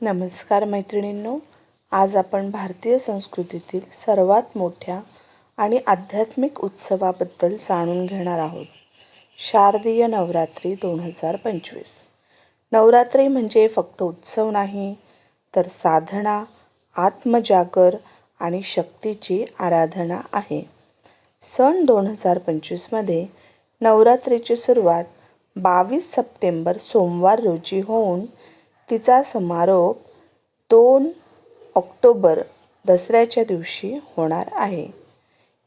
नमस्कार मैत्रिणींनो आज आपण भारतीय संस्कृतीतील सर्वात मोठ्या आणि आध्यात्मिक उत्सवाबद्दल जाणून घेणार आहोत. शारदीय नवरात्री दोन हजार पंचवीस. नवरात्री म्हणजे फक्त उत्सव नाही तर साधना आत्मजागर आणि शक्तीची आराधना आहे. सन दोन हजार पंचवीसमध्ये नवरात्रीची सुरुवात बावीस सप्टेंबर सोमवार रोजी होऊन तिचा समारोप दोन ऑक्टोबर दसऱ्याच्या दिवशी होणार आहे.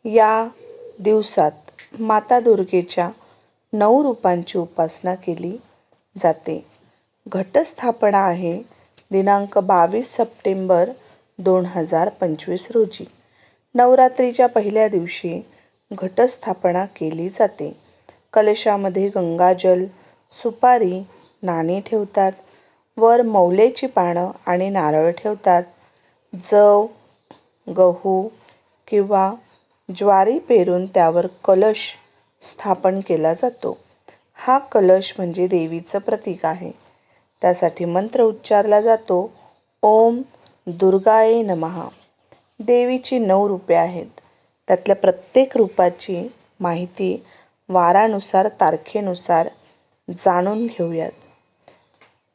या दिवसात माता दुर्गेच्या नऊ रूपांची उपासना केली जाते. घटस्थापना आहे दिनांक बावीस सप्टेंबर दोन हजार पंचवीस रोजी. नवरात्रीच्या पहिल्या दिवशी घटस्थापना केली जाते. कलशामध्ये गंगाजल सुपारी नाणी ठेवतात. वर मौलेची पानं आणि नारळ ठेवतात. जव गहू किंवा ज्वारी पेरून त्यावर कलश स्थापन केला जातो. हा कलश म्हणजे देवीचं प्रतीक आहे. त्यासाठी मंत्र उच्चारला जातो ओम दुर्गाये नमहा देवीची नऊ रूपे आहेत. त्यातल्या प्रत्येक रूपाची माहिती वारानुसार तारखेनुसार जाणून घेऊयात.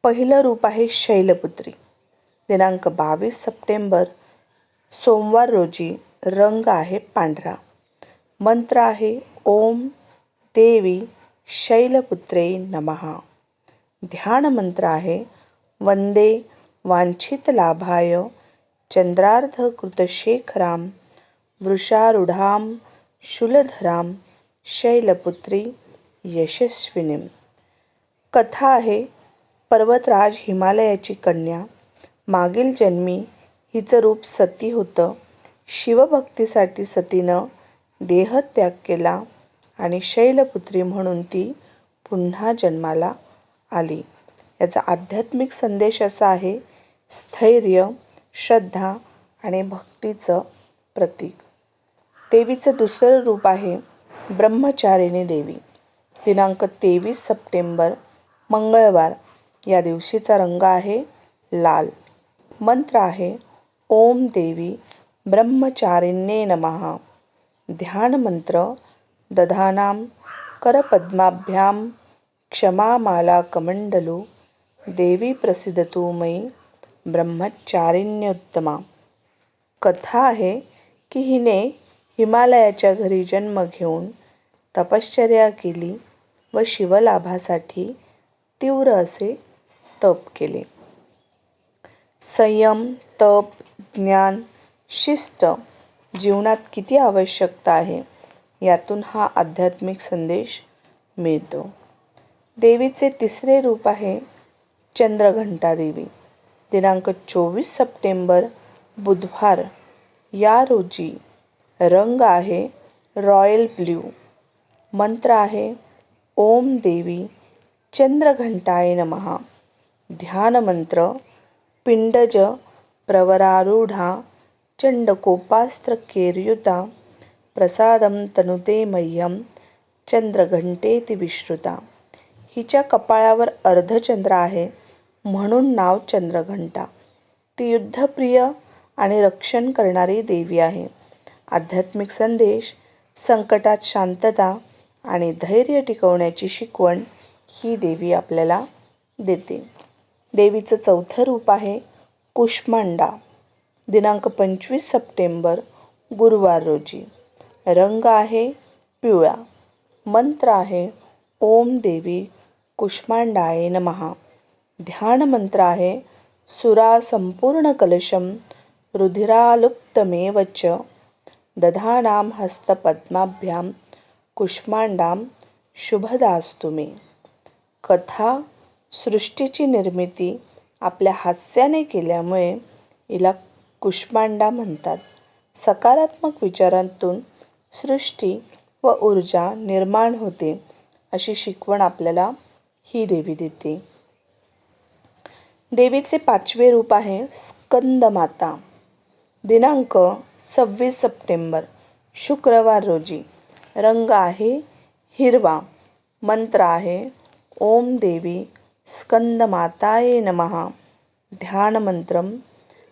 पहिलं रूप आहे शैलपुत्री. दिनांक बावीस सप्टेंबर सोमवार रोजी रंग आहे पांढरा. मंत्र आहे ओम देवी शैलपुत्रे नमहा ध्यान मंत्र आहे वंदे वांछित लाभाय चंद्रार्ध कृतशेखराम वृषारूढाम शूलधराम शैलपुत्री यशस्विनीम कथा आहे पर्वतराज हिमालयाची कन्या. मागील जन्मी हिचं रूप सती होतं. शिवभक्तीसाठी सतीनं देहत्याग केला आणि शैलपुत्री म्हणून ती पुन्हा जन्माला आली. याचा आध्यात्मिक संदेश असा आहे स्थैर्य श्रद्धा आणि भक्तीचं प्रतीक. देवीचं दुसरं रूप आहे ब्रह्मचारिणी देवी. दिनांक तेवीस सप्टेंबर मंगळवार या दिवशीचा रंग आहे लाल. मंत्र आहे ओम देवी ब्रह्मचारिण्ये नमहा ध्यान मंत्र दधानाम करपद्माभ्याम क्षमामाला कमंडलू देवी प्रसिद्धतू मयी ब्रह्मचारिण्योत्तमा. कथा आहे की हिने हिमालयाच्या घरी जन्म घेऊन तपश्चर्या केली व शिवलाभासाठी तीव्र असे तप केले. संयम तप ज्ञान शिस्त जीवनात किती आवश्यकता आहे यातून हा आध्यात्मिक संदेश मिळतो. देवीचे तिसरे रूप आहे चंद्रघंटा देवी. दिनांक चोवीस सप्टेंबर बुधवार या रोजी रंग आहे रॉयल ब्ल्यू. मंत्र आहे ओम देवी चंद्रघंटाय नमहा ध्यानमंत्र पिंडज प्रवरारूढा चंडकोपास्त्र केर्युता तनुते मह्यम चंद्रघंटेति विश्रुता. हिच्या कपाळावर अर्धचंद्र आहे म्हणून नाव चंद्रघंटा. ती युद्धप्रिय आणि रक्षण करणारी देवी आहे. आध्यात्मिक संदेश संकटात शांतता आणि धैर्य टिकवण्याची शिकवण ही देवी आपल्याला देते. देवीचं चौथं रूप आहे कुष्मांडा. दिनांक पंचवीस सप्टेंबर गुरुवार रोजी. रंग आहे पिवळा. मंत्र आहे ओम देवी कुष्मांडाय नमहा ध्यान मंत्र आहे सुरा संपूर्ण कलशम रुधिरालुप्तमेव च दधानाम हस्तपद्माभ्याम कुष्मांडाम शुभदास्तु मे. कथा सृष्टीची निर्मिती आपल्या हास्याने केल्यामुळे हिला कुष्मांडा म्हणतात. सकारात्मक विचारांतून सृष्टी व ऊर्जा निर्माण होते अशी शिकवण आपल्याला ही देवी देते. देवीचे पाचवे रूप आहे स्कंदमाता. दिनांक सव्वीस सप्टेंबर शुक्रवार रोजी. रंग आहे हिरवा मंत्र आहे ओम देवी. स्कंदमाताये नमः। ध्यानमन्त्रं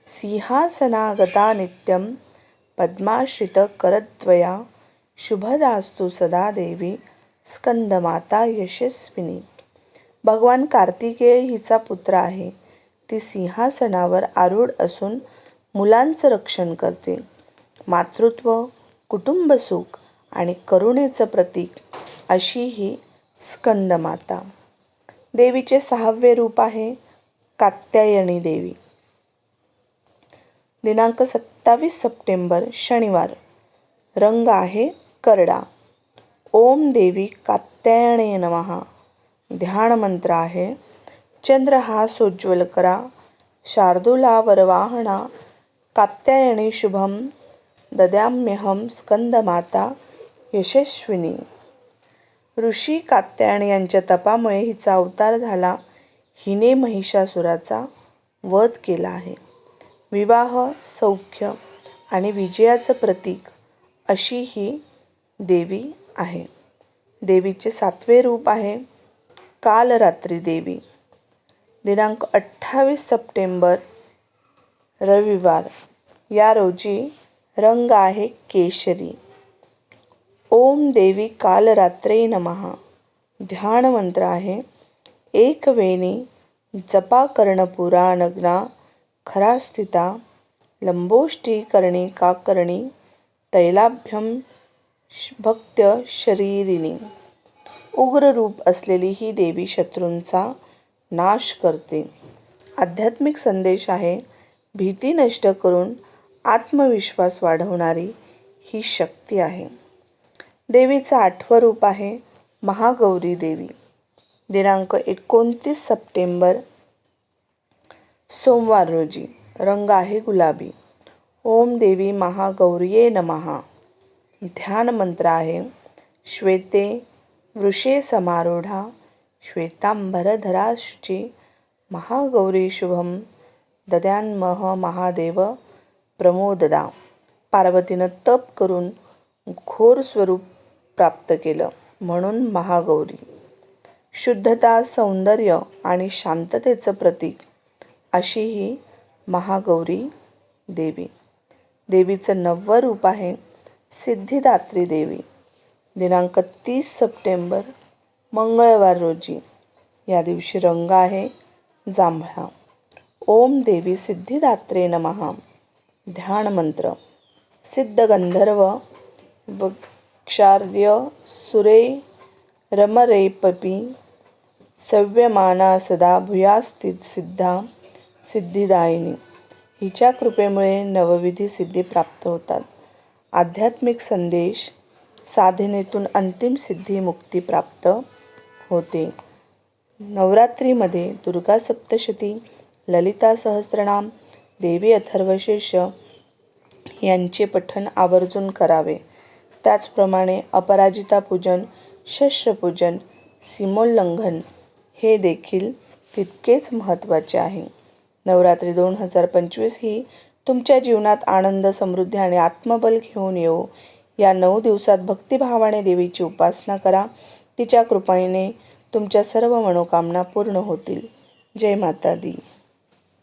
सिंहासनागता नित्यं पद्माश्रितकरद्वया शुभदास्तु सदा देवी स्कंदमाता यशस्विनी। भगवान कार्तिकेय हिचा पुत्र आहे ती सिंहासनावर आरूढ असून मुलांचं रक्षण करते. मातृत्व कुटुंबसुख आणि करुणेचं प्रतीक अशी ही स्कंदमाता देवीचे सहावे रूप आहे कात्यायनी देवी. दिनांक सत्तावीस सप्टेंबर शनिवार. रंग आहे करडा. ओम देवी कात्यायणे नमहा ध्यान मंत्र आहे चंद्र हा सोज्वल करा. शार्दूला वरवाहणा कात्यायणी शुभम. दद्याम्यहम स्कंदमाता यशस्विनी. ऋषी कात्यायन यांच्या तपामुळे हिचा अवतार झाला. हिने महिषासुराचा वध केला आहे. विवाह सौख्य आणि विजयाचं प्रतीक अशी ही देवी आहे. देवीचे सातवे रूप आहे कालरात्री देवी. दिनांक अठ्ठावीस सप्टेंबर रविवार. या रोजी रंग आहे केशरी. ओम देवी कालरात्रे नमहा ध्यान मंत्र आहे. एक वेणी जपा कर्णपुरा नग्ना खरा स्थिता लंबोष्टी करणी का कर्णी तैलाभ्यम भक्त भक्त्य शरीरिणी उग्र रूप असलेली ही देवी शत्रूंचा नाश करते. आध्यात्मिक संदेश आहे. भीती नष्ट करून आत्मविश्वास वाढवणारी ही शक्ती आहे. देवीचं आठवं रूप आहे महागौरी देवी. दिनांक एकोणतीस सप्टेंबर सोमवार रोजी. रंग आहे गुलाबी. ओम देवी महागौरीये नमहा ध्यान मंत्र आहे श्वेते वृषे समारूढा श्वेतांबरधरा शुची महागौरी शुभम दद्यान्मह महादेव प्रमोददा. पार्वतीनं तप करून घोर स्वरूप प्राप्त केलं. म्हणून महागौरी. शुद्धता सौंदर्य आणि शांततेचं प्रतीक अशी ही महागौरी देवी. देवीचं नववं रूप आहे सिद्धिदात्री देवी. दिनांक तीस सप्टेंबर मंगळवार रोजी. या दिवशी रंग आहे जांभळा. ओम देवी सिद्धिदात्रे नमहा ध्यान मंत्र. सिद्ध क्षार्द्य वक्षार्य सुरे रमरेपपी सव्यमाना सदा भूयास्थित सिद्धा सिद्धिदायिनी. हिच्या कृपेमुळे नवविधी सिद्धी प्राप्त होतात. आध्यात्मिक संदेश साधनेतून अंतिम सिद्धी मुक्ती प्राप्त होते. नवरात्रीमध्ये दुर्गा सप्तशती ललिता सहस्रनाम देवी अथर्वशेष यांचे पठण आवर्जून करावे. त्याचप्रमाणे अपराजिता पूजन शस्त्रपूजन सीमोल्लंघन हे देखील तितकेच महत्त्वाचे आहे. नवरात्री दोन हजार पंचवीस ही तुमच्या जीवनात आनंद समृद्धी आणि आत्मबल घेऊन येऊ या नऊ दिवसात भक्तिभावाने देवीची उपासना करा. तिच्या कृपेने तुमच्या सर्व मनोकामना पूर्ण होतील. जय माता दी.